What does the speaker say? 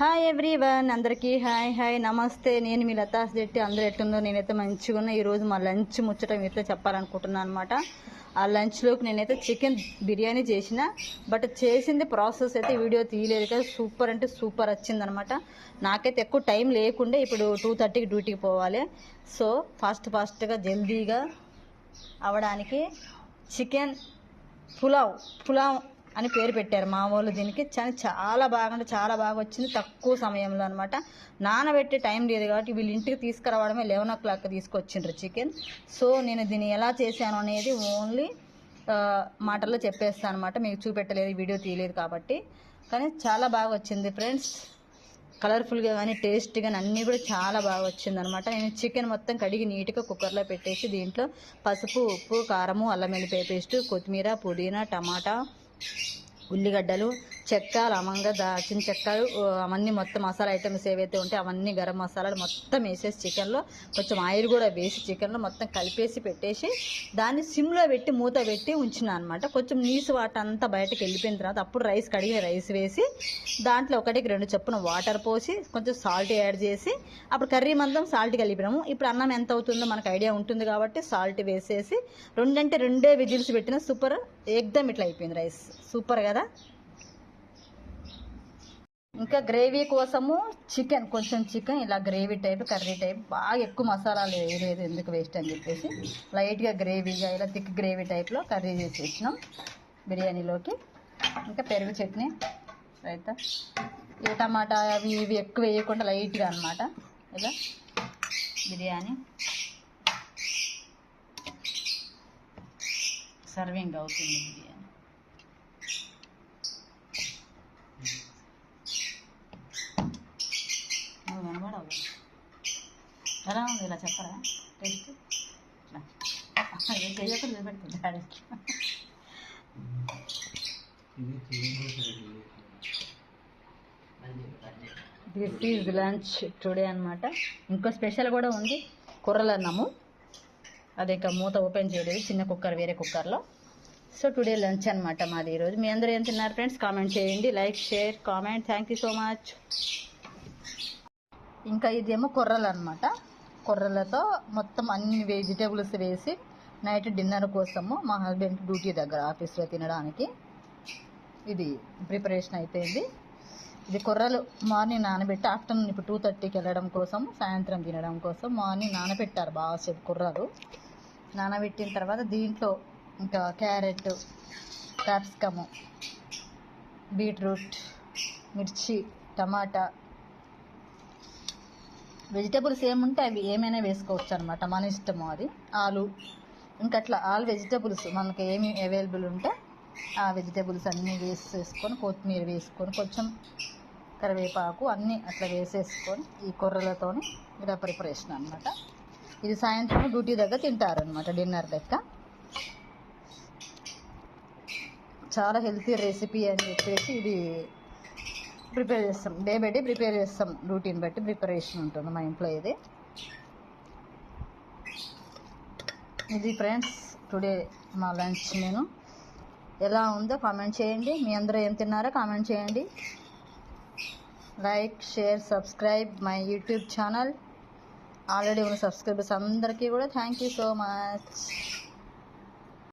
Hi everyone అందరికీ hi hi నమస్తే. నేను మీ లతా శెట్టి. అందరూ ఎట్టుందో నేనైతే మంచిగా ఉన్నా. ఈరోజు మా లంచ్ ముచ్చట మీతో చెప్పాలనుకుంటున్నాను అనమాట ఆ లంచ్లోకి నేనైతే చికెన్ బిర్యానీ చేసిన. బట్ చేసింది ప్రాసెస్ అయితే వీడియో తీయలేదు కదా. సూపర్ అంటే సూపర్ వచ్చిందనమాట నాకైతే ఎక్కువ టైం లేకుండే ఇప్పుడు టూ థర్టీకి డ్యూటీకి పోవాలి. సో ఫాస్ట్ ఫాస్ట్గా జల్దీగా అవడానికి చికెన్ పులావ్ పులావ్ అని పేరు పెట్టారు మా వాళ్ళు దీనికి. చని చాలా బాగా అంటే చాలా బాగా వచ్చింది. తక్కువ సమయంలో అనమాట నానబెట్టే టైం లేదు కాబట్టి వీళ్ళు ఇంటికి తీసుకురావడమే లెవెన్ ఓ క్లాక్ తీసుకొచ్చిండ్రు చికెన్. సో నేను దీన్ని ఎలా చేశాను అనేది ఓన్లీ మాటల్లో చెప్పేస్తాను అనమాట మీకు చూపెట్టలేదు వీడియో తీయలేదు కాబట్టి. కానీ చాలా బాగా వచ్చింది ఫ్రెండ్స్. కలర్ఫుల్గా కానీ టేస్ట్ కానీ అన్నీ కూడా చాలా బాగా వచ్చిందనమాట నేను చికెన్ మొత్తం కడిగి నీట్గా కుక్కర్లో పెట్టేసి దీంట్లో పసుపు ఉప్పు కారము అల్లం వెల్లిపాయ పేస్ట్ కొత్తిమీర పుదీనా టమాటా ఉల్లిగడ్డలు చెక్క లవంగ దాచిన చెక్క అవన్నీ మొత్తం మసాలా ఐటమ్స్ ఏవైతే ఉంటే అవన్నీ గరం మసాలాలు మొత్తం వేసేసి చికెన్లో కొంచెం ఆయిల్ కూడా వేసి చికెన్లో మొత్తం కలిపేసి పెట్టేసి దాన్ని సిమ్లో పెట్టి మూత పెట్టి ఉంచిన అనమాట కొంచెం నీసు వాటర్ అంతా బయటకు వెళ్ళిపోయిన తర్వాత అప్పుడు రైస్ కడిగి రైస్ వేసి దాంట్లో ఒకటికి రెండు చొప్పున వాటర్ పోసి కొంచెం సాల్ట్ యాడ్ చేసి అప్పుడు కర్రీ మందం సాల్ట్ కలిపినాము. ఇప్పుడు అన్నం ఎంత అవుతుందో మనకు ఐడియా ఉంటుంది కాబట్టి సాల్ట్ వేసేసి రెండంటే రెండే విజిల్స్ పెట్టిన సూపర్ ఎగ్దమ్ ఇట్లా అయిపోయింది రైస్. సూపర్ కదా? ఇంకా గ్రేవీ కోసము చికెన్ కొంచెం చికెన్ ఇలా గ్రేవీ టైప్ కర్రీ టైప్ బాగా ఎక్కువ మసాలాలు వేయలేదు ఎందుకు వేస్ట్ అని చెప్పేసి. లైట్గా గ్రేవీగా ఇలా థిక్ గ్రేవీ టైప్లో కర్రీ చేసేసినాం బిర్యానీలోకి. ఇంకా పెరుగు చట్నీ రైతా? ఈ టమాటా అవి ఇవి ఎక్కువ వేయకుండా లైట్గా అనమాట ఇలా బిర్యానీ. సర్వింగ్ అవుతుంది అని నువ్వు కనబడవు ఎలా ఉంది ఇలా చెప్పరా టేస్ట్ ఇట్లా ఏం చేయకుండా చూపెడుతుంది డాడీకి దిస్ ఈజ్ లంచ్ టుడే అనమాట ఇంకో స్పెషల్ కూడా ఉంది. కూరలు అన్నము. అదే ఇంకా మూత ఓపెన్ చేయలేదు చిన్న కుక్కర్ వేరే కుక్కర్లో. సో టుడే లంచ్ అనమాట మాది ఈరోజు. మీ అందరూ ఏం తిన్నారు ఫ్రెండ్స్? కామెంట్ చేయండి like share comment. Thank you so much ఇంకా ఇదేమో కొర్రలు అనమాట కొర్రలతో మొత్తం అన్ని వెజిటేబుల్స్ వేసి నైట్ డిన్నర్ కోసము మా హస్బెండ్ డ్యూటీ దగ్గర ఆఫీస్లో తినడానికి. ఇది ప్రిపరేషన్ అయిపోయింది. ఇది కొర్రలు మార్నింగ్ నానబెట్టి ఆఫ్టర్నూన్ ఇప్పుడు టూ థర్టీకి వెళ్ళడం కోసం సాయంత్రం తినడం కోసం మార్నింగ్ నానబెట్టారు బాగా సేపు కుర్రలు. నానబెట్టిన తర్వాత దీంట్లో ఇంకా క్యారెట్ క్యాప్సికము బీట్రూట్ మిర్చి టమాటా. వెజిటేబుల్స్ ఏముంటే అవి ఏమైనా వేసుకోవచ్చు అనమాట మన ఇష్టము అది. ఆలు ఇంకా అట్లా ఆల్ వెజిటేబుల్స్ మనకి ఏమి అవైలబుల్ ఉంటే ఆ వెజిటేబుల్స్ అన్నీ వేసేసుకొని కొత్తిమీర వేసుకొని కొంచెం కరివేపాకు అన్నీ అట్లా వేసేసుకొని ఈ కూరలతోని ఇలా ప్రిపరేషన్ అనమాట ఇది సాయంత్రం డ్యూటీ దగ్గర తింటారు అనమాట డిన్నర్ లెక్క. చాలా హెల్తీ రెసిపీ అని చెప్పేసి ఇది ప్రిపేర్ చేస్తాం. డే బై డే ప్రిపేర్ చేస్తాం. రూటీన్ బట్టి ప్రిపరేషన్ ఉంటుంది మా ఇంట్లో ఇది. ఇది ఫ్రెండ్స్ టుడే మా లంచ్ నేను. ఎలా ఉందో కామెంట్ చేయండి. మీ అందరూ ఏం తిన్నారో కామెంట్ చేయండి. Like share subscribe my YouTube channel. Already ఉన్న సబ్స్క్రైబర్స్ అందరికీ కూడా థ్యాంక్ యూ సో మచ్